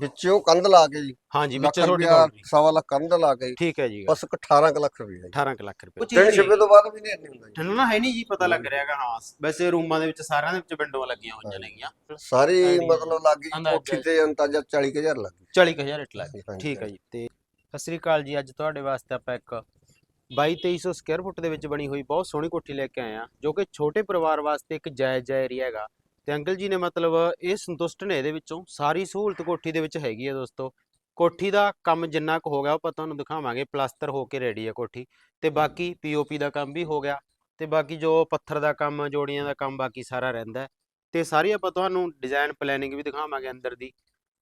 ਵਿੱਚੋਂ ਕੰਧ ਲਾ ਕੇ ਜੀ। ਹਾਂਜੀ ਲੱਖ ਵਿੱਚ ਤੁਹਾਡੀ ਰੁਪਇਆ ਬਾਉਂਡਰੀ ਸਵਾ ਲੱਖ ਕੰਧ ਲਾ ਕੇ। ਜੀ, ਠੀਕ ਹੈ ਜੀ ਬਸ ਇੱਕ 18 ਕੁ ਲੱਖ ਜੀ। 18 ਕੁ ਲੱਖ ਰੁਪਏ ਤਿੰਨ ਛਿਪੇ ਤੋਂ ਬਾਅਦ ਵੀ ਨਹੀਂ ਇੰਨੀ ਹੁੰਦਾ। ਜੀ ਠੰਡਾ ਨਾ ਹੈ ਨਹੀਂ ਜੀ ਪਤਾ ਲੱਗ ਰਿਹਾਗਾ ਹਾਂ। ਵੈਸੇ ਰੂਮਾਂ ਦੇ ਵਿੱਚ ਸਾਰਿਆਂ ਦੇ ਵਿੱਚ ਵਿੰਡੋਆਂ ਲੱਗੀਆਂ ਹੋਈਆਂ ਨੇਗੀਆਂ। ਸਾਰੀ ਮਤਲਬ ਲੱਗ ਗਈ ਅੰਦਾਜ਼ਾ ਕੋਠੀ ਤੇ ਅੰਦਾਜ਼ਾ 40000 ਲੱਗ ਗਈ। 40000 ਰੇਟ ਲੱਗ ਗਈ। ਹਾਂਜੀ, ਠੀਕ ਹੈ ਜੀ। ਤੇ ਸਤਿ ਸ੍ਰੀ ਅਕਾਲ ਜੀ ਅੱਜ ਤੁਹਾਡੇ ਵਾਸਤੇ ਆਪਾਂ ਇੱਕ 22-2300 ਸਕੁਅਰ ਫੁੱਟ ਦੇ ਵਿੱਚ ਬਣੀ ਹੋਈ ਬਹੁਤ ਸੋਹਣੀ ਕੋਠੀ ਲੈ ਕੇ ਆਏ ਆ ਜੋ ਕਿ ਛੋਟੇ ਪਰਿਵਾਰ ਵਾਸਤੇ ਇੱਕ ਜਾਇਜ਼ ਜਿਹਾ ਏਰੀਆ ਹੈਗਾ। ਤੇ ਅੰਕਲ ਜੀ ਨੇ ਮਤਲਬ ਇਹ ਸੰਤੁਸ਼ਟ ਨੇ ਇਹਦੇ ਵਿੱਚੋਂ ਸਾਰੀ ਸਹੂਲਤ ਕੋਠੀ ਦੇ ਵਿੱਚ ਹੈਗੀ ਹੈ ਦੋਸਤੋ। ਕੋਠੀ ਦਾ ਕੰਮ ਜਿੰਨਾ ਕੁ ਹੋ ਗਿਆ ਉਹ ਆਪਾਂ ਤੁਹਾਨੂੰ ਦਿਖਾਵਾਂਗੇ ਪਲਾਸਟਰ ਹੋ ਕੇ ਰੈਡੀ ਹੈ ਕੋਠੀ। ਤੇ ਬਾਕੀ ਪੀਓਪੀ ਦਾ ਕੰਮ ਵੀ ਹੋ ਗਿਆ ਤੇ ਬਾਕੀ ਜੋ ਪੱਥਰ ਦਾ ਕੰਮ ਜੋੜੀਆਂ ਦਾ ਕੰਮ ਬਾਕੀ ਸਾਰਾ ਰਹਿੰਦਾ। ਤੇ ਸਾਰੀ ਆਪਾਂ ਤੁਹਾਨੂੰ ਡਿਜ਼ਾਈਨ ਪਲੈਨਿੰਗ ਵੀ ਦਿਖਾਵਾਂਗੇ ਅੰਦਰ ਦੀ।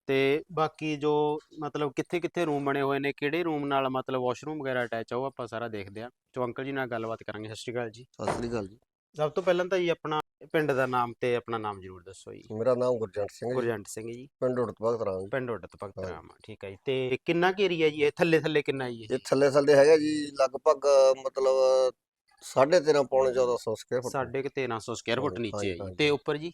ਤੇ ਬਾਕੀ ਜੋ ਮਤਲਬ ਕਿੱਥੇ ਕਿੱਥੇ ਰੂਮ ਬਣੇ ਹੋਏ ਨੇ ਕਿਹੜੇ ਰੂਮ ਨਾਲ ਮਤਲਬ ਵਾਸ਼ਰੂਮ ਵਗੈਰਾ ਅਟੈਚ ਆ ਉਹ ਆਪਾਂ ਸਾਰਾ ਦੇਖਦੇ ਆ ਚੋ ਅੰਕਲ ਜੀ ਨਾਲ ਗੱਲਬਾਤ ਕਰਾਂਗੇ। ਸਤਿ ਸ਼੍ਰੀ ਅਕਾਲ ਜੀ। ਸਤਿ ਸ੍ਰੀ ਅਕਾਲ ਜੀ। ਸਭ ਤੋਂ ਪਹਿਲਾਂ ਤਾਂ ਜੀ ਆਪਣਾ ਪਿੰਡ ਦਾ ਨਾਮ ਤੇ ਆਪਣਾ ਨਾਮ ਜ਼ਰੂਰ ਦੱਸੋ ਜੀ। ਮੇਰਾ ਨਾਮ ਗੁਰਜੰਟ ਸਿੰਘ ਜੀ। ਗੁਰਜੰਟ ਸਿੰਘ ਜੀ। ਪਿੰਡ ਉੜਤਬਾਗ ਤਰਾਂ ਪਿੰਡ ਉੱਡਤ ਭਗਤ ਹਾਂਜੀ। ਰਾਮ ਠੀਕ ਹੈ ਜੀ। ਤੇ ਕਿੰਨਾ ਕੁ ਏਰੀਆ ਜੀ? ਇਹ ਥੱਲੇ ਥੱਲੇ ਕਿੰਨਾ ਜੀ ਇਹ? ਇਹ ਥੱਲੇ ਥੱਲੇ ਹੈਗਾ ਜੀ ਲਗਭਗ ਮਤਲਬ 13.5 ਪੌਣੇ 1400 ਸਕੁਅਰ ਫੁੱਟ ਸਾਢੇ ਕੁ 1300 ਸਕੁਅਰ ਫੁੱਟ ਹਾਂਜੀ, ਨੀਚੇ ਹੈ ਜੀ। ਹਾਂਜੀ। ਤੇ ਉੱਪਰ ਜੀ?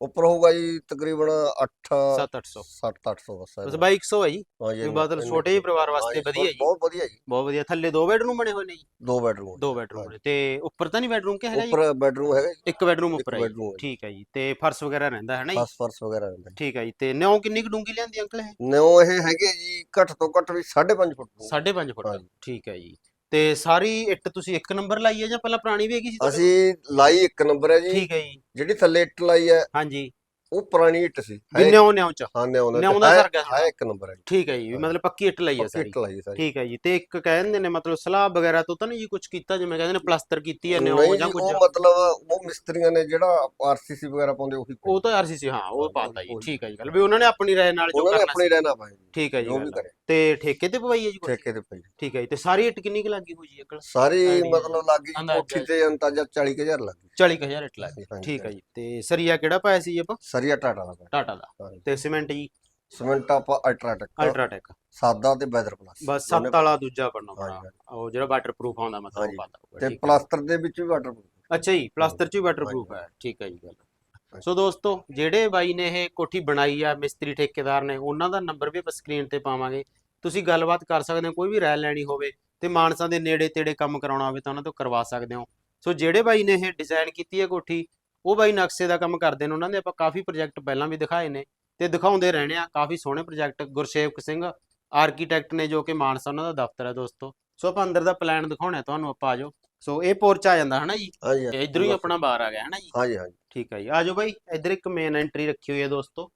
ਉੱਪਰ ਹੋਊਗਾ ਜੀ ਤਕਰੀਬਨ 8 7-800 7-800 ਬਸ ਬਸ ਬਾਈ 100 ਹੈ ਜੀ ਹਾਂ ਵੀ ਮਤਲਬ ਛੋਟੇ ਜਿਹੇ ਪਰਿਵਾਰ ਵਾਸਤੇ ਵਧੀਆ ਜੀ। ਬਹੁਤ ਵਧੀਆ ਜੀ। ਬਹੁਤ ਵਧੀਆ। ਥੱਲੇ ਦੋ ਬੈਡਰੂਮ ਬਣੇ ਹੋਏ ਨੇ ਜੀ। ਦੋ ਬੈਡਰੂਮ ਦੋ ਬੈਡਰੂਮ ਨੇ ਤੇ ਉੱਪਰ ਤਾਂ ਨਹੀਂ ਬੈਡਰੂਮ ਕਿ ਹੈਗਾ ਜੀ? ਉੱਪਰ ਬੈਡਰੂਮ ਹੈਗਾ ਜੀ। ਇੱਕ ਬੈਡਰੂਮ ਉੱਪਰ ਹੈ ਹੈ ਠੀਕ ਹੈ ਜੀ। ਤੇ ਫਰਸ਼ ਵਗੈਰਾ ਰਹਿੰਦਾ ਹੈ ਨਾ ਜੀ? ਫਸ ਫਰਸ ਵਗੈਰਾ ਰਹਿੰਦਾ ਠੀਕ ਹੈ ਜੀ। ਤੇ ਨਿਉ ਕਿੰਨੀ ਕੁ ਡੂੰਗੀ ਲਿਆਂਦੀ ਅੰਕਲ ਇਹ? ਨਿਓ ਇਹ ਹੈਗੇ ਜੀ ਘੱਟ ਤੋਂ ਘੱਟ ਵੀ 5.5 ਫੁੱਟ ਡੂੰਘੇ। 5.5 ਫੁੱਟ। ਠੀਕ ਹੈ ਜੀ। ਤੇ ਸਾਰੀ ਇੱਟ ਤੁਸੀਂ ਇੱਕ ਨੰਬਰ ਲਾਈ ਹੈ ਜਾਂ ਪਹਿਲਾਂ ਪੁਰਾਣੀ ਵੀ ਹੈਗੀ ਸੀ ਤੁਹਾਡੇ ਅਸੀਂ ਲਾਈ ਇੱਕ ਨੰਬਰ ਹੈ ਕੋਲ? ਜੀ। ਠੀਕ ਹੈ ਜੀ। ਜਿਹੜੀ ਥੱਲੇ ਇੱਟ ਲਾਈ ਹੈ। ਹਾਂਜੀ। ਉਹ ਪੁਰਾਣੀ ਇੱਟ ਸੀ। ਹੈ ਨਿਉ ਨਿਉ ਚ। ਹਾਂ ਨਿਓ ਨਿਉਂ ਦਾ ਸਰ ਗਿਆ ਹੈ ਇੱਕ ਨੰਬਰ ਹੈ। ਠੀਕ ਹੈ ਜੀ ਵੀ। ਮਤਲਬ ਪੱਕੀ ਇੱਟ ਲਈ ਹੈ ਸਾਰੀ। ਇੱਟ ਲਾਈ ਸਾਰੀ। ਠੀਕ ਹੈ ਜੀ ਤੇ ਇੱਕ ਕਹਿੰਦੇ ਨੇ ਮਤਲਬ ਸਲਾਬ ਵਗੈਰਾ ਤੋਂ ਤਾਂ ਨਹੀਂ ਜੀ ਕੁਝ ਕੀਤਾ ਜਿਵੇਂ ਕਹਿੰਦੇ ਨੇ ਪਲਾਸਟਰ ਕੀਤੀ ਹੈ ਨਿਉ ਨਹੀਂ ਜਾਂ ਜੀ, ਕੁਝ ਉਹ ਮਤਲਬ ਉਹ ਮਿਸਤਰੀਆਂ ਨੇ ਜਿਹੜਾ ਆਰਸੀਸੀ ਵਗੈਰਾ ਪਾਉਂਦੇ ਉਹੀ। ਉਹ ਤਾਂ ਆਰਸੀਸੀ ਹਾਂ ਉਹ ਪਾਤਾ ਜੀ ਠੀਕ ਹੈ ਜੀ ਗੱਲ। ਵੀ ਉਹਨਾਂ ਨੇ ਆਪਣੀ ਰਾਏ ਨਾਲ ਜੋ ਉਹਨਾਂ ਨੇ ਕਰਨਾ ਆਪਣੀ ਸੀ। ਰਹਿਣਾ ਪਾਇਆ ਜੀ ਠੀਕ ਹੈ ਜੀ ਜੋ ਵੀ ਗੱਲ। ਕਰੇ। ਤੇ ਠੇਕੇ ਤੇ ਪਵਾਈ ਹੈ ਜੀ? ਠੇਕੇ ਤੇ ਪਈ। ਠੀਕ ਹੈ ਜੀ ਤੇ ਸਾਰੀ ਇੱਟ ਕਿੰਨੀ ਕੁ ਲੱਗੀ ਹੋਈ ਜੀ ਅੰਕਲ? ਸਾਰੀ Idea ਮਤਲਬ ਲੱਗ ਗਈ ਅੰਦਾਜ਼ਾ ਕੋਠੀ ਤੇ ਅੰਦਾਜ਼ਾ 40000 ਲੱਗ ਗਈ। 40000 ਇੱਟ ਲੱਗੀ ਹਾਂਜੀ, ਠੀਕ ਹੈ। ਜੀ ਤੇ ਸਰੀਆ ਕਿਹੜਾ ਪਾਇਆ ਸੀ ਜੀ ਆਪਾਂ? ਸਰੀਆ ਟਾਟਾ ਦਾ। ਟਾਟਾ ਦਾ। ਹਾਂਜੀ। ਤੇ ਸੀਮੈਂਟ ਜੀ? ਸੀਮੈਂਟ ਆਪਾਂ ਅਲਟਰਾਟੈਕ। ਅਲਟਰਾਟੈਕ। ਸਾਦਾ ਤੇ ਵੈਦਰ ਪਲੱਸ ਬਸ ਸੱਤ ਵਾਲਾ ਦੂਜਾ ਬਣਨਾ ਹਾਂਜੀ, ਉਹ ਜਿਹੜਾ ਵਾਟਰਪ੍ਰੂਫ ਆਉਂਦਾ ਮਤਲਬ ਹਾਂਜੀ। ਪਾਤਾ ਤੇ। ਪਲਾਸਟਰ ਦੇ ਵਿੱਚ ਵੀ ਵਾਟਰਪ੍ਰੂਫ ਅੱਛਾ ਜੀ ਪਲਾਸਟਰ ਚ ਵੀ ਵਾਟਰਪ੍ਰੂਫ ਹੈ। ਠੀਕ ਹੈ ਜੀ ਗੱਲ। ਸੋ ਦੋਸਤੋ ਜਿਹੜੇ ਬਾਈ ਨੇ ਇਹ ਕੋਠੀ ਬਣਾਈ ਆ ਮਿਸਤਰੀ ਠੇਕੇਦਾਰ ਨੇ ਉਹਨਾਂ ਦਾ ਨੰਬਰ ਵੀ ਆਪਾਂ ਸਕਰੀਨ ਤੇ ਪਾਵਾਂਗੇ। ਤੁਸੀਂ ਗੱਲਬਾਤ ਕਰ ਸਕਦੇ ਹੋ ਕੋਈ ਵੀ ਰਾਇ ਲੈਣੀ ਹੋਵੇ ਤੇ ਮਾਨਸਾ ਦੇ ਨੇੜੇ ਤੇੜੇ ਕੰਮ ਕਰਾਉਣਾ ਹੋਵੇ ਤਾਂ ਉਹਨਾਂ ਤੋਂ ਕਰਵਾ ਸਕਦੇ ਹੋ। ਸੋ ਜਿਹੜੇ ਬਾਈ ਨੇ ਇਹ ਡਿਜ਼ਾਈਨ ਕੀਤੀ ਹੈ ਕੋਠੀ ਉਹ ਬਾਈ ਨਕਸ਼ੇ ਦਾ ਕੰਮ ਕਰਦੇ ਨੇ ਉਹਨਾਂ ਦੇ ਆਪਾਂ ਕਾਫੀ ਪ੍ਰੋਜੈਕਟ ਪਹਿਲਾਂ ਵੀ ਦਿਖਾਏ ਨੇ ਤੇ ਦਿਖਾਉਂਦੇ ਰਹਿਣੇ ਆ ਕਾਫੀ ਸੋਹਣੇ ਪ੍ਰੋਜੈਕਟ ਗੁਰਸੇਵਕ ਸਿੰਘ ਆਰਕੀਟੈਕਟ ਨੇ ਜੋ ਕਿ ਮਾਨਸਾ ਉਹਨਾਂ ਦਾ ਦਫ਼ਤਰ ਹੈ ਦੋਸਤੋ। ਸੋ ਆਪਾਂ ਅੰਦਰ ਦਾ ਪਲਾਨ ਦਿਖਾਉਣਾ ਤੁਹਾਨੂੰ ਆਪਾਂ ਆਜੋ ਸੋ ਇਹ ਪੋਰਚ ਆ ਜਾਂਦਾ ਹਨਾ ਜੀ? ਹਾਂਜੀ ਇਧਰੋਂ ਹੀ ਆਪਣਾ ਬਾਹਰ ਆ ਗਿਆ ਹਨਾ ਜੀ? ਹਾਂਜੀ ਹਾਂਜੀ। ਠੀਕ ਹੈ ਜੀ ਆਜੋ ਬਾਈ। ਇੱਧਰ ਇੱਕ ਮੇਨ ਐਂਟਰੀ ਰੱਖੀ ਹੋਈ ਹੈ ਦੋਸਤੋ।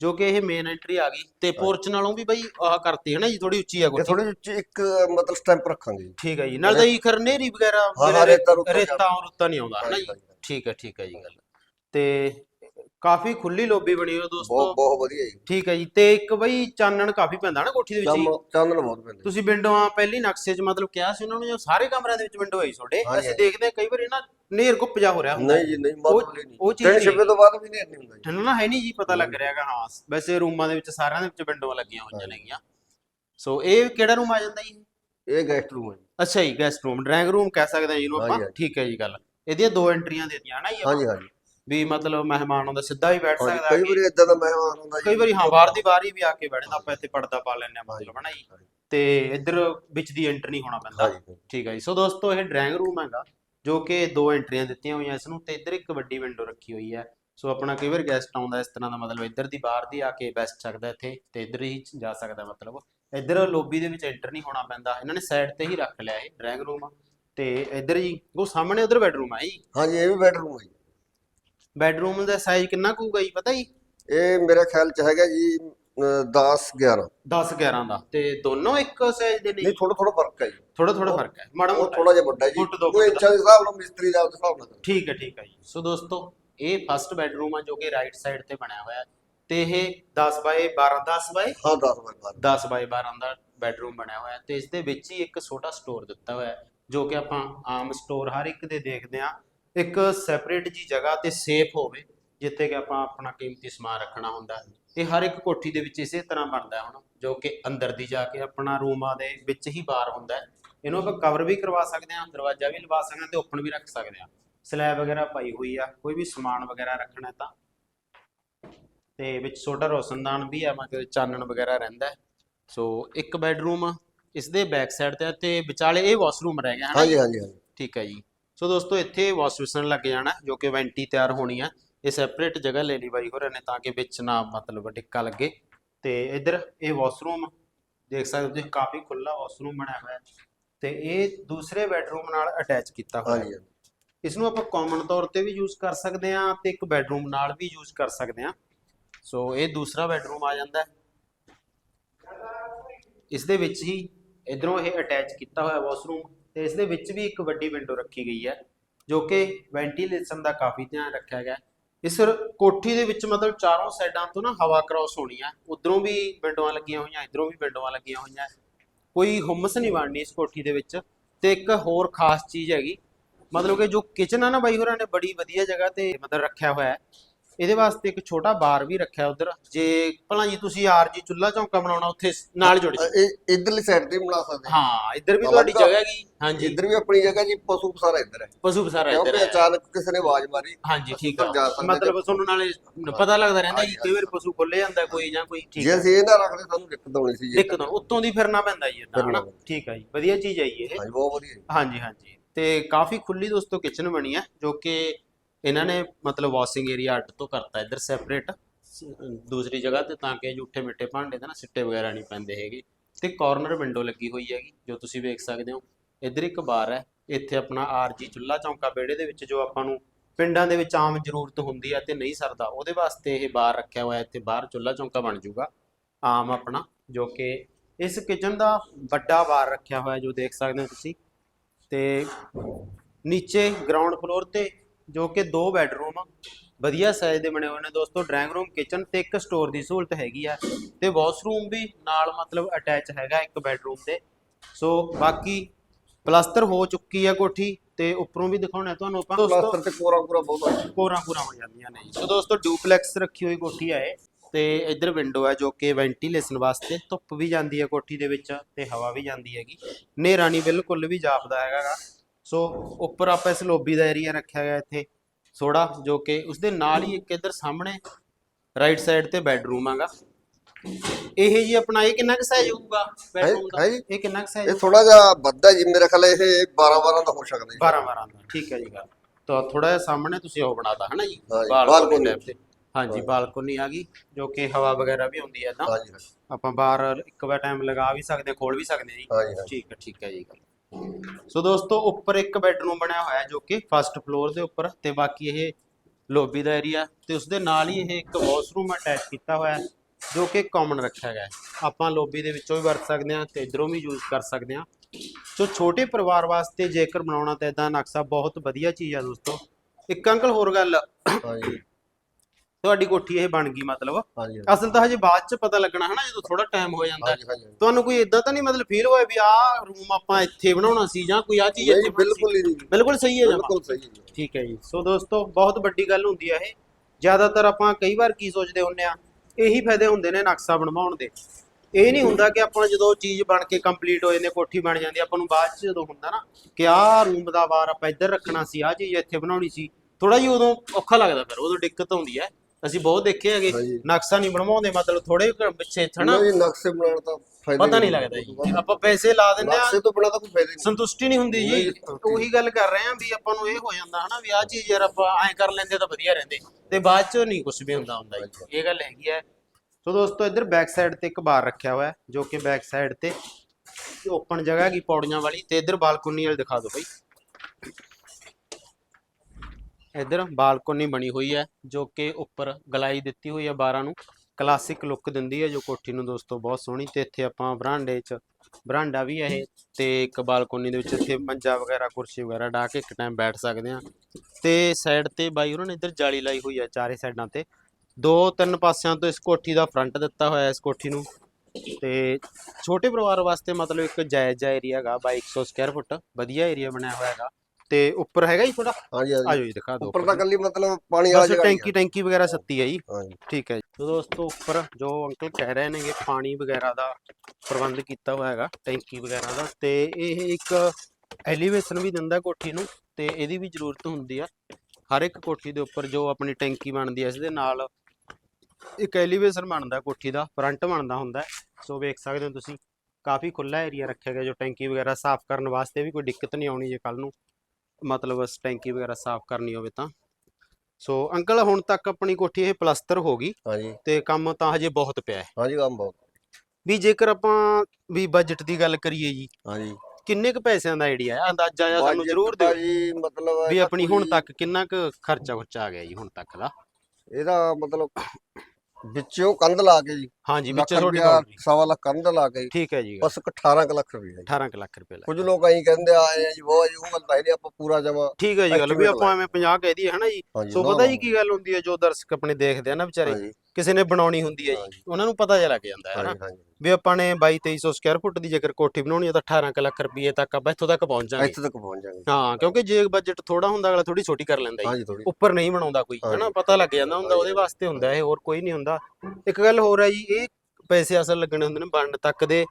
ਜੋ ਕਿ ਇਹ ਮੇਨ ਐਂਟਰੀ ਆ ਗਈ ਤੇ ਪੋਰਚ ਨਾਲੋਂ ਵੀ ਬਾਈ ਆਹ ਕਰਤੀ ਹੈ ਨਾ ਜੀ ਥੋੜੀ ਉੱਚੀ ਆ ਇਹ ਥੋੜੀ ਜਿਹੀ ਇੱਕ ਮਤਲਬ ਸਟੈਂਪ ਰੱਖਾਂਗੇ ਠੀਕ ਹੈ ਜੀ ਨਾਲ ਤਾਂ ਜੀ ਖਰਨੇਰੀ ਵਗੈਰਾ ਰੇਤਾ ਰੁੱਤਾ ਨਹੀਂ ਆਉਂਦਾ ਹੈ ਨਾ ਜੀ? ਠੀਕ ਹੈ ਠੀਕ ਹੈ ਜੀ ਗੱਲ। ਤੇ ਕਾਫੀ ਖੁੱਲੀ ਲੋਬੀ ਬਣੀ ਹੋਈ ਦੋਸਤੋ। ਬਹੁਤ ਬਹੁਤ ਵਧੀਆ ਜੀ। ਠੀਕ ਹੈ ਜੀ ਤੇ ਇੱਕ ਬਈ ਚਾਨਣ ਕਾਫੀ ਪੈਂਦਾ ਨਾ ਕੋਠੀ ਦੇ ਵਿੱਚ ਜੀ ਚੰਨ ਬਹੁਤ ਪੈਂਦੇ। ਤੁਸੀਂ ਵਿੰਡੋਆਂ ਪਹਿਲੀ ਨਕਸ਼ੇ 'ਚ ਮਤਲਬ ਕਿਹਾ ਸੀ ਉਹਨਾਂ ਨੂੰ ਜੋ ਸਾਰੇ ਕਮਰਿਆਂ ਦੇ ਵਿੱਚ ਵਿੰਡੋ ਹੈ ਤੁਹਾਡੇ। ਹਾਂਜੀ, ਅਸੀਂ ਹਾਂਜੀ। ਦੇਖਦੇ ਹਾਂ ਕਈ ਵਾਰੀ ਨਾ ਨੇਰ ਗੁੱਪ ਜਾ ਹੋ ਰਿਹਾ ਹੁੰਦਾ। ਨਹੀਂ ਜੀ ਨਹੀਂ ਮਤਲਬ ਨਹੀਂ। ਉਹ ਚੀਜ਼ ਤਿੰਨ ਛਿਪੇ ਤੋਂ ਬਾਅਦ ਵੀ ਨਹੀਂ ਹੁੰਦਾ ਜੀ। ਠੰਡਾ ਨਾ ਹੈ ਨਹੀਂ ਜੀ ਪਤਾ ਲੱਗ ਰਿਹਾਗਾ ਹਾਂ। ਵੈਸੇ ਰੂਮਾਂ ਦੇ ਵਿੱਚ ਸਾਰਿਆਂ ਦੇ ਵਿੱਚ ਵਿੰਡੋਆਂ ਲੱਗੀਆਂ ਹੋਈਆਂ ਹਾਂਜੀ। ਨੇਗੀਆਂ। ਸੋ ਇਹ ਕਿਹੜਾ ਰੂਮ ਆ ਜਾਂਦਾ ਜੀ? ਇਹ ਗੈਸਟ ਰੂਮ ਹੈ ਜੀ। ਅੱਛਾ ਜੀ ਗੈਸਟ ਰੂਮ ਡਰਾਇੰਗ ਰੂਮ ਕਹਿ ਸਕਦੇ ਹਾਂ ਜਿਹਨੂੰ ਆਪਾਂ। ਹਾਂਜੀ, ਹਾਂਜੀ। ਠੀਕ ਹੈ ਜੀ ਗੱਲ। ਇਹਦੀਆਂ ਦੋ ਐਂਟਰੀਆਂ ਦੇ ਦਿੱਤੀਆਂ ਨਾ ਜੀ ਆਪਾਂ। ਹਾਂਜੀ ਹਾਂਜੀ। ਵੀ ਮਤਲਬ ਮਹਿਮਾਨ ਆਉਂਦਾ ਸਿੱਧਾ ਵੀ ਬੈਠ ਸਕਦਾ ਕਈ ਆ। ਵਾਰੀ ਇਦਾਂ ਦਾ ਮਹਿਮਾਨ ਜੀ। ਕਈ ਵਾਰੀ ਹਾਂ ਬਾਹਰ ਦੀ ਬਾਹਰ ਹੀ ਵੀ ਆ ਕੇ ਬੈਠਦਾ ਆਪਾਂ ਇੱਥੇ ਪਰਦਾ ਪਾ ਲੈਂਦੇ ਆ ਮਤਲਬ ਹਨਾ ਜੀ। ਤੇ ਇੱਧਰ ਵਿੱਚ ਦੀ ਐਂਟਰ ਨਹੀਂ ਹੋਣਾ ਪੈਂਦਾ। ਠੀਕ ਹੈ ਜੀ। ਸੋ ਦੋਸਤੋ ਇਹ ਡਰਾਇੰਗ ਰੂਮ ਹੈਗਾ ਜੋ ਕਿ ਦੋ ਐਂਟਰੀਆਂ ਦਿੱਤੀਆਂ ਹੋਈਆਂ ਇਸ ਨੂੰ ਤੇ ਇੱਧਰ ਇੱਕ ਵੱਡੀ ਵਿੰਡੋ ਰੱਖੀ ਹੋਈ ਹੈ। ਸੋ ਆਪਣਾ ਕਈ ਵਾਰ ਗੈਸਟ ਆਉਂਦਾ ਇਸ ਤਰ੍ਹਾਂ ਦਾ ਮਤਲਬ ਇੱਧਰ ਦੀ ਬਾਹਰ ਦੀ ਆ ਕੇ ਬੈਠ ਸਕਦਾ ਇੱਥੇ ਤੇ ਇੱਧਰ ਹੀ ਜਾ ਸਕਦਾ ਮਤਲਬ। ਇੱਧਰ ਲੋਬੀ ਦੇ ਵਿੱਚ ਐਂਟਰ ਨਹੀਂ ਹੋਣਾ ਪੈਂਦਾ। ਇਹਨਾਂ ਨੇ ਸਾਈਡ ਤੇ ਹੀ ਰੱਖ ਲਿਆ ਇਹ ਡਰਾਇੰਗ ਰੂਮ ਤੇ ਇੱਧਰ ਜੀ ਉਹ ਸਾਹਮਣੇ ਉਧਰ ਬੈਡਰੂਮ ਹੈ ਜੀ। ਹਾਂਜੀ ਇਹ ਵੀ ਬੈਡਰੂਮ ਹੈ ਜੀ। ਬੈਡਰੂਮ ਦਾ ਸਾਈਜ਼ ਕਿੰਨਾ ਕੁ ਹੋਊਗਾ ਜੀ ਪਤਾ ਜੀ? ਇਹ ਮੇਰੇ ਖਿਆਲ ਚ ਹੈਗਾ ਜੀ 10 11 10 11 ਦਾ। ਤੇ ਦੋਨੋਂ ਇੱਕ ਸਾਈਜ਼ ਦੇ ਨੇ? ਨਹੀਂ ਥੋੜਾ ਥੋੜਾ ਫ਼ਰਕ ਹੈ ਜੀ। ਥੋੜਾ ਥੋੜਾ ਫ਼ਰਕ ਹੈ। ਮਾੜਾ ਉਹ ਮੋਟਾ ਥੋੜਾ ਜਿਹਾ ਵੱਡਾ ਜੀ। ਫੁੱਟ ਦੋ ਉਹ ਫੁੱਟ ਦਾ। ਇੰਚਾਂ ਦੇ ਹਿਸਾਬ ਨਾਲ ਮਿਸਤਰੀ ਦਾ ਉਹਦੇ ਹਿਸਾਬ ਨਾਲ ਕਰੋ। ਠੀਕ ਹੈ ਠੀਕ ਹੈ ਜੀ। ਸੋ ਦੋਸਤੋ ਇਹ ਫਸਟ ਬੈਡਰੂਮ ਆ ਜੋ ਕਿ ਰਾਈਟ ਸਾਈਡ ਤੇ ਬਣਿਆ ਹੋਇਆ। ਹੈ ਤੇ ਇਹ 10 ਬਾਏ 12 10 ਬਾਏ? ਹਾਂ 10 ਬਾਰ ਬਾਰ। 10 ਬਾਏ 12 ਦਾ ਬੈਡਰੂਮ ਬਣਿਆ ਹੋਇਆ ਹੈ। ਤੇ ਇਸ ਦੇ ਵਿੱਚ ਹੀ ਇੱਕ ਛੋਟਾ ਸਟੋਰ ਦਿੱਤਾ ਹੋਇਆ ਹੈ ਜੋ ਕਿ ਆਪਾਂ ਆਮ ਸਟੋਰ ਹਰ ਇੱਕ ਦੇ ਦੇਖਦੇ ਆ ਇੱਕ ਸੈਪਰੇਟ ਜੀ ਜਗ੍ਹਾ ਤੇ ਸੇਫ ਹੋਵੇ ਜਿੱਥੇ ਕਿ ਆਪਾਂ ਆਪਣਾ ਕੀਮਤੀ ਸਮਾਨ ਰੱਖਣਾ ਹੁੰਦਾ। ਇਹ ਹਰ ਇੱਕ ਕੋਠੀ ਦੇ ਵਿੱਚ ਇਸੇ ਤਰ੍ਹਾਂ ਬਣਦਾ ਹੁਣ ਜੋ ਕਿ ਅੰਦਰ ਦੀ ਜਾ ਕੇ ਆਪਣਾ ਰੂਮਾਂ ਦੇ ਵਿੱਚ ਹੀ ਬਾਰ ਹੁੰਦਾ ਇਹਨੂੰ ਆਪਾਂ ਕਵਰ ਵੀ ਕਰਵਾ ਸਕਦੇ ਹਾਂ ਦਰਵਾਜ਼ਾ ਵੀ ਲਵਾ ਸਕਦੇ ਹਾਂ ਤੇ ਓਪਨ ਵੀ ਰੱਖ ਸਕਦੇ ਹਾਂ। ਸਲੈਬ ਵਗੈਰਾ ਪਾਈ ਹੋਈ ਆ ਕੋਈ ਵੀ ਸਮਾਨ ਵਗੈਰਾ ਰੱਖਣਾ ਤਾਂ। ਤੇ ਵਿੱਚ ਛੋਟਾ ਰੋਸ਼ਨਦਾਨ ਵੀ ਹੈ ਮਤਲਬ ਚਾਨਣ ਵਗੈਰਾ ਰਹਿੰਦਾ ਸੋ ਇੱਕ ਬੈਡਰੂਮ ਇਸ ਦੇ ਬੈਕ ਸਾਈਡ ਤੇ ਤੇ ਵਿਚਾਲੇ ਇਹ ਵਾਸ਼ਰੂਮ ਰਹਿ ਗਿਆ ਹਾਂਜੀ ਹਾਂਜੀ ਹਾਂਜੀ। ਠੀਕ ਹੈ ਜੀ। ਸੋ ਦੋਸਤੋ ਇੱਥੇ ਵਾਸ਼ ਬੇਸਨ ਲੱਗ ਜਾਣਾ ਜੋ ਕਿ ਵੈਂਟੀ ਤਿਆਰ ਹੋਣੀ ਆ। ਇਹ ਸੈਪਰੇਟ ਜਗ੍ਹਾ ਲੈ ਲਈ ਬਾਈ ਹੋਰਾਂ ਨੇ ਤਾਂ ਕਿ ਵਿੱਚ ਨਾ ਮਤਲਬ ਟਿੱਕਾ ਲੱਗੇ। ਤੇ ਇੱਧਰ ਇਹ ਵਾਸ਼ਰੂਮ ਦੇਖ ਸਕਦੇ ਹੋ ਤੁਸੀਂ ਕਾਫੀ ਖੁੱਲਾ ਵਾਸ਼ਰੂਮ ਬਣਿਆ ਹੋਇਆ। ਤੇ ਇਹ ਦੂਸਰੇ ਬੈਡਰੂਮ ਨਾਲ ਅਟੈਚ ਕੀਤਾ ਹੋਇਆ। ਹੈ ਇਸ ਨੂੰ ਆਪਾਂ ਕਾਮਨ ਤੌਰ ਤੇ ਵੀ ਯੂਜ਼ ਕਰ ਸਕਦੇ ਹਾਂ ਤੇ ਇੱਕ ਬੈਡਰੂਮ ਨਾਲ ਵੀ ਯੂਜ਼ ਕਰ ਸਕਦੇ ਹਾਂ। ਸੋ ਇਹ ਦੂਸਰਾ ਬੈਡਰੂਮ ਆ ਜਾਂਦਾ ਹੈ। ਇਸ ਦੇ ਵਿੱਚ ਹੀ ਇਧਰੋਂ ਇਹ ਅਟੈਚ ਕੀਤਾ ਹੋਇਆ ਵਾਸ਼ਰੂਮ ਤੇ ਇਸ ਦੇ ਵਿੱਚ ਵੀ ਇੱਕ ਵੱਡੀ ਵਿੰਡੋ ਰੱਖੀ ਗਈ ਹੈ, ਜੋ ਕਿ ਵੈਂਟੀਲੇਸ਼ਨ ਦਾ ਕਾਫੀ ਧਿਆਨ ਰੱਖਿਆ ਗਿਆ ਇਸ ਕੋਠੀ ਦੇ ਵਿੱਚ ਮਤਲਬ ਚਾਰੋਂ ਸਾਈਡਾਂ ਤੋਂ ਨਾ ਹਵਾ ਕ੍ਰਾਸ ਹੋਣੀ ਆ ਉਧਰੋਂ ਵੀ ਵਿੰਡੋਆਂ ਲੱਗੀਆਂ ਹੋਈਆਂ, ਇਧਰੋਂ ਵੀ ਵਿੰਡੋਆਂ ਲੱਗੀਆਂ ਹੋਈਆਂ। ਕੋਈ ਹੁਮਸ ਨਹੀਂ ਬਣਨੀ ਇਸ ਕੋਠੀ ਦੇ ਵਿੱਚ। ਤੇ ਇੱਕ ਹੋਰ ਖਾਸ ਚੀਜ਼ ਹੈਗੀ, ਮਤਲਬ ਕਿ ਜੋ ਕਿਚਨ ਆ ਨਾ ਬਾਈ ਹੋਰਾਂ ਨੇ ਬੜੀ ਵਧੀਆ ਜਗ੍ਹਾ ਤੇ ਮਤਲਬ ਰੱਖਿਆ ਹੋਇਆ ਹੈ। ਇਹਦੇ ਵਾਸਤੇ ਇੱਕ ਛੋਟਾ ਬਾਰ ਵੀ ਰੱਖਿਆ ਉਧਰ। ਜੇ ਭਲਾ ਜੀ ਤੁਸੀਂ ਆਰਜੀ ਚੁੱਲਾ ਚੌਂਕਾ ਬਣਾਉਣਾ ਉੱਥੇ ਨਾਲ ਜੁੜ ਇਹ ਇਧਰਲੀ ਸਾਈਡ ਤੇ ਬਣਾ ਸਕਦੇ ਹਾਂ। ਹਾਂ ਇੱਧਰ ਵੀ ਹਾਂ, ਤੁਹਾਡੀ ਜਗ੍ਹਾ ਹੈਗੀ। ਹਾਂਜੀ। ਇੱਧਰ ਵੀ ਆਪਣੀ ਜਗ੍ਹਾ ਜੀ ਪਸ਼ੂ ਸਾਰਾ ਇੱਧਰ ਹੈ। ਪਸ਼ੂ ਬਸਾਰਾ ਇੱਧਰ ਕਿਉਂਕਿ ਹੈ। ਅਚਾਨਕ ਕਿਸੇ ਨੇ ਆਵਾਜ਼ ਮਾਰੀ ਹਾਂਜੀ ਠੀਕ ਸਕਦੇ ਮਤਲਬ ਤੁਹਾਨੂੰ ਨਾਲੇ ਪਤਾ ਲੱਗਦਾ ਰਹਿੰਦਾ ਜੀ ਕਈ ਵਾਰ ਪਸ਼ੂ ਖੁੱਲੇ ਜਾਂਦਾ ਕੋਈ ਜਾਂ ਕੋਈ ਠੀਕ ਜੇ ਅਸੀਂ ਇਹ ਨਾ ਰੱਖਦੇ ਸਾਨੂੰ ਦਿੱਕਤ ਆਉਣੀ ਸੀ ਜੀ। ਇੱਕ ਤਾਂ ਉੱਤੋਂ ਦੀ ਫਿਰਨਾ ਪੈਂਦਾ ਜੀ ਇਦਾਂ ਹਨਾ। ਠੀਕ ਆ ਜੀ ਵਧੀਆ ਚੀਜ਼ ਹੈ ਜੀ ਇਹ। ਹਾਂਜੀ ਬਹੁਤ ਵਧੀਆ। ਹਾਂਜੀ ਹਾਂਜੀ। ਤੇ ਕਾਫੀ ਖੁੱਲੀ ਦੋਸਤੋ ਕਿਚਨ ਬਣੀ ਹੈ ਜੋ ਕਿ ਇਹਨਾਂ ਨੇ ਮਤਲਬ ਵਾਸ਼ਿੰਗ ਏਰੀਆ ਅੱਡ ਤੋਂ ਕਰਤਾ ਇੱਧਰ ਸੈਪਰੇਟ ਦੂਸਰੀ ਜਗ੍ਹਾ ਤੇ ਤਾਂ ਕਿ ਝੂਠੇ ਮਿੱਠੇ ਭਾਂਡੇ ਤੇ ਨਾ ਸਿੱਟੇ ਵਗੈਰਾ ਨਹੀਂ ਪੈਂਦੇ ਹੈਗੇ। ਤੇ ਕਾਰਨਰ ਵਿੰਡੋ ਲੱਗੀ ਹੋਈ ਹੈਗੀ, ਜੋ ਤੁਸੀਂ ਵੇਖ ਸਕਦੇ ਹੋ। ਇੱਧਰ ਇੱਕ ਬਾਰ ਹੈ, ਇੱਥੇ ਆਪਣਾ ਆਰਜੀ ਚੁੱਲਾ ਚੌਂਕਾ ਵਿਹੜੇ ਦੇ ਵਿੱਚ ਜੋ ਆਪਾਂ ਨੂੰ ਪਿੰਡਾਂ ਦੇ ਵਿੱਚ ਆਮ ਜ਼ਰੂਰਤ ਹੁੰਦੀ ਹੈ ਤੇ ਨਹੀਂ ਸਰਦਾ, ਉਹਦੇ ਵਾਸਤੇ ਇਹ ਬਾਰ ਰੱਖਿਆ ਹੋਇਆ ਇੱਥੇ ਬਾਹਰ ਚੁੱਲਾ ਚੌਂਕਾ ਬਣ ਜਾਊਗਾ, ਆਮ ਆਪਣਾ, ਜੋ ਕਿ ਇਸ ਕਿਚਨ ਦਾ ਵੱਡਾ ਬਾਰ ਰੱਖਿਆ ਹੋਇਆ ਜੋ ਦੇਖ ਸਕਦੇ ਹੋ ਤੁਸੀਂ। ਤੇ ਨੀਚੇ ਗਰਾਊਂਡ ਫਲੋਰ ਤੇ ਜੋ ਕਿ ਦੋ ਬੈੱਡਰੂਮ ਵਧੀਆ ਸਾਈਜ਼ ਦੇ ਬਣੇ ਹੋਏ ਨੇ ਦੋਸਤੋ ਡਰਾਇੰਗ ਰੂਮ ਕਿਚਨ ਤੇ ਇੱਕ ਸਟੋਰ ਦੀ ਸਹੂਲਤ ਹੈਗੀ ਆ ਤੇ ਵਾਸ਼ਰੂਮ ਵੀ ਨਾਲ ਮਤਲਬ ਅਟੈਚ ਹੈਗਾ ਇੱਕ ਬੈੱਡਰੂਮ ਦੇ। ਸੋ ਬਾਕੀ ਪਲਸਤਰ ਹੋ ਚੁੱਕੀ ਆ ਕੋਠੀ ਤੇ ਉੱਪਰੋਂ ਵੀ ਦਿਖਾਉਣਾ ਤੁਹਾਨੂੰ ਆਪਾਂ। ਦੋਸਤੋ ਪਲਾਸਟਰ ਤੇ ਕੋਰਾ ਕੋਰਾ ਬਹੁਤ ਕੋਰਾਂ ਕੋਰਾਂ ਹੋ ਜਾਂਦੀਆਂ ਨੇ ਸੋ ਦੋਸਤੋ ਡੁਪਲੈਕਸ ਰੱਖੀ ਹੋਈ ਕੋਠੀ ਆ ਇਹ ਤੇ ਇੱਧਰ ਵਿੰਡੋ ਹੈ ਜੋ ਕਿ ਵੈਂਟੀਲੇਸ਼ਨ ਵਾਸਤੇ ਧੁੱਪ ਵੀ ਜਾਂਦੀ ਹੈ ਕੋਠੀ ਦੇ ਵਿੱਚ ਤੇ ਹਵਾ ਵੀ ਜਾਂਦੀ ਹੈਗੀ। ਹਨੇਰਾ ਨਹੀਂ ਬਿਲਕੁਲ ਵੀ ਜਾਪਦਾ ਹੈਗਾ। ਸੋ ਉੱਪਰ ਆਪਾਂ ਇਸ ਲੋਬੀ ਦਾ ਏਰੀਆ ਰੱਖਿਆ ਗਿਆ ਇੱਥੇ ਥੋੜਾ ਜੋ ਕਿ ਉਸਦੇ ਨਾਲ ਹੀ ਇੱਕ ਇੱਧਰ ਸਾਹਮਣੇ ਰਾਈਟ ਸਾਈਡ ਤੇ ਬੈੱਡਰੂਮ ਆਗਾ ਇਹ ਜੀ ਆਪਣਾ ਇਹ ਕਿੰਨਾ ਕੁ ਸਾਈਜ਼ ਹੋਊਗਾ ਬੈੱਡਰੂਮ ਦਾ। ਇਹ ਕਿੰਨਾ ਕੁ ਸਾਈਜ਼ ਇਹ ਥੋੜਾ ਜਿਹਾ ਵੱਧਾ ਜੀ ਮੇਰੇ ਖਿਆਲ ਇਹ 12 12 ਦਾ ਹੋ ਸਕਦਾ ਜੀ। 12 12 ਦਾ ਠੀਕ ਹੈ ਜੀ ਗੱਲ। ਤਾਂ ਥੋੜਾ ਜਿਹਾ ਸਾਹਮਣੇ ਤੁਸੀਂ ਉਹ ਬਣਾਤਾ ਹੈ ਨਾ ਜੀ? ਬਾਲਕੋਨੀ। ਟਾਈਪ ਤੇ। ਹਾਂਜੀ ਬਾਲਕੋਨੀ ਆ ਗਈ ਜੋ ਕਿ ਹਵਾ ਵਗੈਰਾ ਵੀ ਆਉਂਦੀ ਹੈ ਤਾਂ ਆਪਾਂ ਬਾਹਰ ਇੱਕ ਵਾਰ ਟਾਈਮ ਲਗਾ ਵੀ ਸਕਦੇ ਖੋਲ ਵੀ ਸਕਦੇ ਜੀ। ਠੀਕ ਹੈ ਠੀਕ ਹੈ ਜੀ ਸੋ ਦੋਸਤੋ, ਉੱਪਰ ਇੱਕ ਬੈਡਰੂਮ ਬਣਿਆ ਹੋਇਆ ਜੋ ਕਿ ਫਸਟ ਫਲੋਰ ਦੇ ਉੱਪਰ ਤੇ ਬਾਕੀ ਇਹ ਲੋਬੀ ਦਾ ਏਰੀਆ ਤੇ ਉਸ ਦੇ ਨਾਲ ਹੀ ਇਹ ਇੱਕ ਵਾਸ਼ਰੂਮ ਅਟੈਚ ਕੀਤਾ ਹੋਇਆ ਜੋ ਕਿ ਕਾਮਨ ਰੱਖਿਆ ਗਿਆ ਹੈ। ਆਪਾਂ ਲੋਬੀ ਦੇ ਵਿੱਚੋਂ ਵੀ ਵਰਤ ਸਕਦੇ ਹਾਂ ਤੇ ਇਧਰੋਂ ਵੀ ਯੂਜ਼ ਕਰ ਸਕਦੇ ਹਾਂ। ਸੋ ਛੋਟੇ ਪਰਿਵਾਰ ਵਾਸਤੇ ਜੇਕਰ ਬਣਾਉਣਾ ਤਾਂ ਇਦਾਂ ਨਕਸ਼ਾ ਬਹੁਤ ਵਧੀਆ ਚੀਜ਼ ਆ ਦੋਸਤੋ। ਇੱਕ ਅੰਕਲ, ਹੋਰ ਗੱਲ। ਹਾਂਜੀ। ਤੁਹਾਡੀ ਕੋਠੀ ਇਹ ਬਣ ਗਈ ਮਤਲਬ। ਹਾਂਜੀ ਅਸਲ ਤਾਂ ਹਜੇ ਬਾਅਦ ਚ ਪਤਾ ਲੱਗਣਾ ਹਨਾ ਜਦੋਂ ਥੋੜਾ ਟਾਈਮ ਹੋ ਜਾਂਦਾ। ਹੈ। ਹਾਂਜੀ ਹਾਂਜੀ। ਤੁਹਾਨੂੰ ਕੋਈ ਇਦਾਂ ਤਾਂ ਨਹੀਂ ਮਤਲਬ ਫੀਲ ਹੋਇਆ ਵੀ ਆਹ ਰੂਮ ਆਪਾਂ ਇੱਥੇ ਬਣਾਉਣਾ ਸੀ ਜਾਂ ਕੋਈ ਆ ਚੀਜ਼ ਨਹੀਂ ਇੱਥੇ ਬਣਾਉਣੀ ਸੀ? ਬਿਲਕੁਲ ਹੀ ਨਹੀਂ ਬਿਲਕੁਲ ਸਹੀ ਹੈ ਜਮਾ ਬਿਲਕੁਲ ਸਹੀ ਹੈ ਜੀ। ਠੀਕ ਹੈ ਜੀ। ਸੋ ਦੋਸਤੋ ਬਹੁਤ ਵੱਡੀ ਗੱਲ ਹੁੰਦੀ ਹੈ ਇਹ। ਜ਼ਿਆਦਾਤਰ ਆਪਾਂ ਕਈ ਵਾਰ ਕੀ ਸੋਚਦੇ ਹੁੰਨੇ ਆ ਇਹੀ ਫਾਇਦੇ ਹੁੰਦੇ ਨੇ ਨਕਸ਼ਾ ਬਣਵਾਉਣ ਦੇ। ਇਹ ਨਹੀਂ ਹੁੰਦਾ ਕਿ ਆਪਾਂ ਜਦੋਂ ਚੀਜ਼ ਬਣ ਕੇ ਕੰਪਲੀਟ ਹੋ ਜਾਂਦੀ ਹੈ, ਕੋਠੀ ਬਣ ਜਾਂਦੀ ਹੈ, ਆਪਾਂ ਨੂੰ ਬਾਅਦ ਚ ਜਦੋਂ ਹੁੰਦਾ ਨਾ ਕਿ ਆਹ ਰੂਮ ਦਾ ਵਾਰ ਆਪਾਂ ਇੱਧਰ ਰੱਖਣਾ ਸੀ ਆਹ ਚੀਜ਼ ਇੱਥੇ ਬਣਾਉਣੀ ਸੀ ਥੋੜਾ ਜਿਹਾ ਉਦੋਂ ਔਖਾ ਲੱਗਦਾ ਫਿਰ ਉਦੋਂ ਦਿੱਕਤ ਆਉਂਦੀ ਹੈ। ਅਸੀਂ ਬਹੁਤ ਦੇਖੇ ਹੈਗੇ ਹਾਂਜੀ। ਨਕਸ਼ਾ ਨਹੀਂ ਬਣਵਾਉਂਦੇ ਮਤਲਬ ਥੋੜੇ ਪਿੱਛੇ ਹਨਾ? ਜੀ ਨਕਸ਼ੇ ਬਣਾਉਣ ਦਾ ਫਾਇਦਾ ਪਤਾ ਨਹੀਂ ਲੱਗਦਾ ਜੀ। ਆਪਾਂ ਪੈਸੇ ਲਾ ਦਿੰਦੇ ਆ। ਨਕਸ਼ੇ ਤੋਂ ਬਿਨਾਂ ਤਾਂ ਕੋਈ ਫਾਇਦਾ ਹੀ ਨਹੀਂ। ਸੰਤੁਸ਼ਟੀ ਨਹੀਂ ਹੁੰਦੀ ਜੀ। ਨਹੀਂ, ਸੰਤੁਸ਼ਟੀ ਉਹੀ ਗੱਲ ਕਰ ਰਹੇ ਆ ਵੀ ਆਪਾਂ ਨੂੰ ਇਹ ਹੋ ਜਾਂਦਾ ਹਨਾ ਵੀ ਆਹ ਚੀਜ਼ ਯਾਰ ਆਪਾਂ ਐਂ ਕਰ ਲੈਂਦੇ ਤਾਂ ਵਧੀਆ ਰਹਿੰਦੇ। ਤੇ ਬਾਅਦ ਚ ਨਹੀਂ ਕੁਝ ਵੀ ਹੁੰਦਾ ਹੁੰਦਾ ਜੀ। ਇਹ ਗੱਲ ਹੈਗੀ ਹੈ ਸੋ ਦੋਸਤੋ ਇੱਧਰ ਬੈਕ ਸਾਈਡ ਤੇ ਇੱਕ ਬਾਰ ਰੱਖਿਆ ਹੋਇਆ ਹੈ ਜੋ ਕਿ ਬੈਕ ਸਾਈਡ ਤੇ ਓਪਨ ਜਗ੍ਹਾ ਹੈਗੀ ਪੌੜੀਆਂ ਵਾਲੀ। ਤੇ ਇੱਧਰ ਬਾਲਕੋਨੀ ਵਾਲ ਦਿਖਾ ਦਿਓ ਬਈ। ਇੱਧਰ ਬਾਲਕੋਨੀ ਬਣੀ ਹੋਈ ਹੈ, ਜੋ ਕਿ ਉੱਪਰ ਗਲਾਈ ਦਿੱਤੀ ਹੋਈ ਹੈ ਬਾਰਾਂ ਨੂੰ। ਕਲਾਸਿਕ ਲੁੱਕ ਦਿੰਦੀ ਹੈ ਜੋ ਕੋਠੀ ਨੂੰ ਦੋਸਤੋ ਬਹੁਤ ਸੋਹਣੀ ਤੇ ਇੱਥੇ ਆਪਾਂ ਬਰਾਂਡੇ 'ਚ, ਬਰਾਂਡਾ ਵੀ ਹੈ ਇਹ ਤੇ ਇੱਕ ਬਾਲਕੋਨੀ ਦੇ ਵਿੱਚ ਇੱਥੇ ਮੰਜਾ ਵਗੈਰਾ, ਕੁਰਸੀ ਵਗੈਰਾ ਢਾ ਕੇ ਇੱਕ ਟਾਈਮ ਬੈਠ ਸਕਦੇ ਆ ਤੇ ਸਾਈਡ ਤੇ ਬਾਈ ਉਹਨਾਂ ਨੇ ਇੱਧਰ ਜਾਲੀ ਲਾਈ ਹੋਈ ਹੈ ਚਾਰੇ ਸਾਈਡਾਂ ਤੇ। ਦੋ ਤਿੰਨ ਪਾਸਿਆਂ ਤੋਂ ਇਸ ਕੋਠੀ ਦਾ ਫਰੰਟ ਦਿੱਤਾ ਹੋਇਆ ਹੈ ਇਸ ਕੋਠੀ ਨੂੰ। ਤੇ ਛੋਟੇ ਪਰਿਵਾਰ ਵਾਸਤੇ ਮਤਲਬ ਇੱਕ ਜਾਇਜ਼ ਜਿਹਾ ਏਰੀਆ ਹੈਗਾ, ਬਾਈ 100 ਸਕੁਅਰ ਫੁੱਟ ਵਧੀਆ ਏਰੀਆ ਬਣਿਆ ਹੋਇਆ ਹੈਗਾ। ਤੇ ਉੱਪਰ ਹੈਗਾ ਜੀ ਥੋੜਾ ਹਾਂਜੀ ਹਾਂਜੀ। ਆਜੋ ਜੀ ਦਿਖਾ ਦਿਓ ਉੱਪਰ ਤਾਂ ਕੱਲੀ ਮਤਲਬ ਪਾਣੀ ਵਾਲਾ ਬਸ ਜਗ੍ਹਾ ਟੈਂਕੀ ਟੈਂਕੀ ਵਗੈਰਾ ਸੱਤੀ ਹੈ ਜੀ। ਹਾਂਜੀ। ਠੀਕ ਹੈ ਜੀ। ਤੋ ਦੋਸਤੋ ਉੱਪਰ ਜੋ ਅੰਕਲ ਕਹਿ ਰਹੇ ਨੇਗੇ ਪਾਣੀ ਵਗੈਰਾ ਦਾ ਪ੍ਰਬੰਧ ਕੀਤਾ ਹੋਇਆ ਹੈਗਾ ਟੈਂਕੀ ਵਗੈਰਾ ਦਾ ਤੇ ਇਹ ਇੱਕ ਐਲੀਵੇਸ਼ਨ ਵੀ ਦਿੰਦਾ ਕੋਠੀ ਨੂੰ ਤੇ ਇਹਦੀ ਵੀ ਜ਼ਰੂਰਤ ਹੁੰਦੀ ਆ। ਹਰ ਇੱਕ ਕੋਠੀ ਦੇ ਉੱਪਰ ਜੋ ਆਪਣੀ ਟੈਂਕੀ ਬਣਦੀ ਹੈ ਇਸ ਦੇ ਨਾਲ ਇੱਕ ਐਲੀਵੇਸ਼ਨ ਬਣਦਾ ਕੋਠੀ ਦਾ ਫਰੰਟ ਬਣਦਾ ਹੁੰਦਾ ਹੈ। ਸੋ ਵੇਖ ਸਕਦੇ ਹੋ ਤੁਸੀਂ ਕਾਫੀ ਖੁੱਲਾ ਏਰੀਆ ਰੱਖਿਆ ਗਿਆ ਜੋ ਟੈਂਕੀ ਵਗੈਰਾ ਸਾਫ਼ ਕਰਨ ਵਾਸਤੇ ਵੀ ਕੋਈ ਦਿੱਕਤ ਨਹੀਂ ਆਉਣੀ ਜੇ ਕੱਲ ਨੂੰ। ਮਤਲਬ ਟੈਂਕੀ ਵਗੈਰਾ ਸਾਫ਼ ਕਰਨੀ ਹੋਵੇ ਤਾਂ। ਸੋ ਅੰਕਲ ਹੁਣ ਤੱਕ ਆਪਣੀ ਕੋਠੀ ਇਹ ਪਲਸਤਰ ਹੋ ਗਈ ਹਾਂਜੀ। ਤੇ ਕੰਮ ਤਾਂ ਹਜੇ ਬਹੁਤ ਪਿਆ ਹੈ। ਹਾਂਜੀ ਕੰਮ ਬਹੁਤ। ਵੀ ਜੇਕਰ ਆਪਾਂ ਵੀ ਬਜਟ ਦੀ ਗੱਲ ਕਰੀਏ ਜੀ ਹਾਂਜੀ। ਕਿੰਨੇ ਕੁ ਪੈਸਿਆਂ ਦਾ ਆਈਡੀਆ ਹੈ? ਅੰਦਾਜ਼ਾ ਜਿਹਾ ਸਾਨੂੰ ਜ਼ਰੂਰ ਦਿਓ। ਜੀ ਮਤਲਬ ਵੀ ਆਪਣੀ ਹੁਣ ਤੱਕ ਕਿੰਨਾ ਕੁ ਖਰਚਾ ਖੁਰਚਾ ਆ ਗਿਆ ਜੀ ਹੁਣ ਤੱਕ ਦਾ? ਇਹਦਾ ਮਤਲਬ ਵਿੱਚੋਂ ਕੰਧ ਲਾ ਕੇ ਜੀ। ਹਾਂਜੀ ਲੱਖ ਵਿੱਚ ਤੁਹਾਡੀ ਰੁਪਇਆ ਬਾਉਂਡਰੀ ਸਵਾ ਲੱਖ ਕੰਧ ਲਾ ਕੇ। ਜੀ, ਠੀਕ ਹੈ ਜੀ ਬਸ ਇੱਕ 18 ਕੁ ਲੱਖ ਰੁਪਏ ਜੀ। 18 ਕੁ ਲੱਖ ਰੁਪਏ ਲੱਗ ਕੁਝ ਲੋਕ ਐਂ ਕਹਿੰਦੇ ਆ ਆਏ ਆ ਜੀ ਉਹ ਆ ਜੀ ਉਹ ਗੱਲ ਤਾਂ ਆਪਾਂ ਪੂਰਾ ਜਮਾ ਠੀਕ ਹੈ ਜੀ ਗੱਲ ਵੀ estimate ਆਪਾਂ ਐਵੇਂ 50 ਕਹਿ ਦਈਏ ਹਨਾ ਜੀ। ਹਾਂਜੀ ਸੋ ਨਾ, ਪਤਾ ਜੀ ਨਾ, ਕੀ ਗੱਲ ਹੁੰਦੀ ਹੈ ਜੋ ਦਰਸ਼ਕ ਆਪਣੇ ਦੇਖਦੇ ਆ ਨਾ ਵਿਚਾਰੇ। ਹਾਂਜੀ। ਕਿਸੇ ਨੇ ਬਣਾਉਣੀ ਹੁੰਦੀ ਹੈ ਜੀ। ਉਹਨਾਂ ਨੂੰ ਪਤਾ ਜਿਹਾ ਲੱਗ ਜਾਂਦਾ ਹੈ ਹਾਂਜੀ ਹਾਂਜੀ। ਵੀ ਆਪਾਂ ਨੇ 22 2300 ਸਕੁਅਰ ਫੁੱਟ ਦੀ ਜੇਕਰ ਕੋਠੀ ਬਣਾਉਣੀ ਹੈ ਤਾਂ 18 ਕੁ ਲੱਖ ਰੁਪਏ ਤੱਕ ਆਪਾਂ ਇੱਥੋਂ ਤੱਕ ਪਹੁੰਚ ਜਾਾਂਗੇ ਇੱਥੇ ਤੱਕ ਪਹੁੰਚ ਜਾਾਂਗੇ ਹਾਂ ਕਿਉਂਕਿ ਜੇ ਬਜਟ ਥੋੜਾ ਹੁੰਦਾ ਅਗਲਾ ਥੋੜੀ ਛੋਟੀ ਕਰ ਲੈਂਦਾ ਜੀ। ਹਾਂਜੀ ਥੋੜੀ ਉੱਪਰ ਨਹੀਂ ਬਣਾਉਂਦਾ ਕੋਈ ਹਨਾ। ਪਤਾ ਲੱਗ ਜਾਂਦਾ ਹੁੰਦਾ ਉਹਦੇ ਵਾਸਤੇ ਹੁੰਦਾ ਇਹ ਹੋਰ ਕੋਈ ਨਹੀਂ ਹੁੰਦਾ। ਇੱਕ ਗੱਲ ਹੋਰ ਹੈ ਜੀ ਇਹ ਪੈਸੇ ਅਸਲ ਲੱਗਣੇ ਹੁੰਦੇ ਨੇ ਬਣਨ ਤੱਕ ਦੇ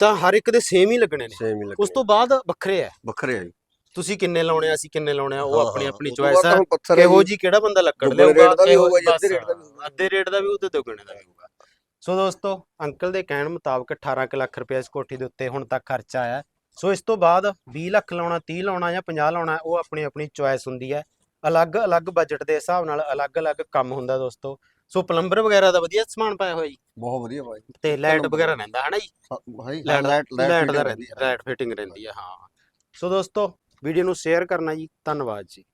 ਤਾਂ ਹਰ ਇੱਕ ਦੇ ਸੇਮ ਹੀ ਲੱਗਣੇ ਨੇ। ਸੇਮ ਹੀ ਲੱਗੇ ਉਸ ਤੋਂ ਬਾਅਦ ਵੱਖਰੇ ਹੈ। ਵੱਖਰੇ ਆ ਜੀ। ਤੁਸੀਂ ਕਿੰਨੇ ਲਾਉਣੇ ਆ ਅਸੀਂ ਕਿੰਨੇ ਲਾਉਣੇ ਆ ਉਹ ਹਾਂ, ਆਪਣੀ ਹਾਂ, ਆਪਣੀ ਚੁਆਇਸ ਹੈ ਹੈ ਕਿਹੋ ਜੀ, ਜੀ ਕਿਹੜਾ ਬੰਦਾ ਲੱਕੜ ਲਿਆਊਗਾ? ਜੀ, ਅੱਧੇ ਰੇਟ ਦਾ ਵੀ ਹੋਊਗਾ। ਅੱਧੇ ਰੇਟ ਦਾ ਵੀ ਉਹ ਤੇ ਦੁੱਗਣੇ ਦਾ ਵੀ ਹੋਊਗਾ। ਸੋ ਦੋਸਤੋ ਅੰਕਲ ਦੇ ਕਹਿਣ ਮੁਤਾਬਕ 18 ਕੁ ਲੱਖ ਰੁਪਏ ਇਸ ਕੋਠੀ ਦੇ ਉੱਤੇ ਹੁਣ ਤੱਕ ਖਰਚਾ ਆਇਆ। ਹੈ। ਸੋ ਇਸ ਤੋਂ ਬਾਅਦ 20 ਲੱਖ ਲਾਉਣਾ 30 ਲਾਉਣਾ ਜਾਂ 50 ਲਾਉਣਾ ਉਹ ਆਪਣੀ ਆਪਣੀ ਚੁਆਇਸ ਹੁੰਦੀ ਹੈ। ਅਲੱਗ-ਅਲੱਗ ਬਜਟ ਦੇ ਹਿਸਾਬ ਨਾਲ ਅਲੱਗ-ਅਲੱਗ ਕੰਮ ਹੁੰਦਾ ਦੋਸਤੋ। ਸੋ ਪਲੰਬਰ ਵਗੈਰਾ ਦਾ ਵਧੀਆ ਸਮਾਨ ਪਾਇਆ ਹੋਇਆ ਜੀ? ਬਹੁਤ ਵਧੀਆ ਭਾਈ। ਤੇ ਲਾਈਟ ਵਗੈਰਾ ਰਹਿੰਦਾ ਜੀ? ਭਾਈ ਲਾਈਟ ਲਾਈਟ ਲਾਈਟ ਦਾ ਰਹਿੰਦੀ ਲਾਈਟ ਫਿਟਿੰਗ ਰਹਿੰਦੀ ਹੈ ਹਾਂ। ਸੋ ਦੋਸਤੋ ਵੀਡੀਓ ਨੂੰ ਸ਼ੇਅਰ ਕਰਨਾ ਜੀ ਧੰਨਵਾਦ ਜੀ।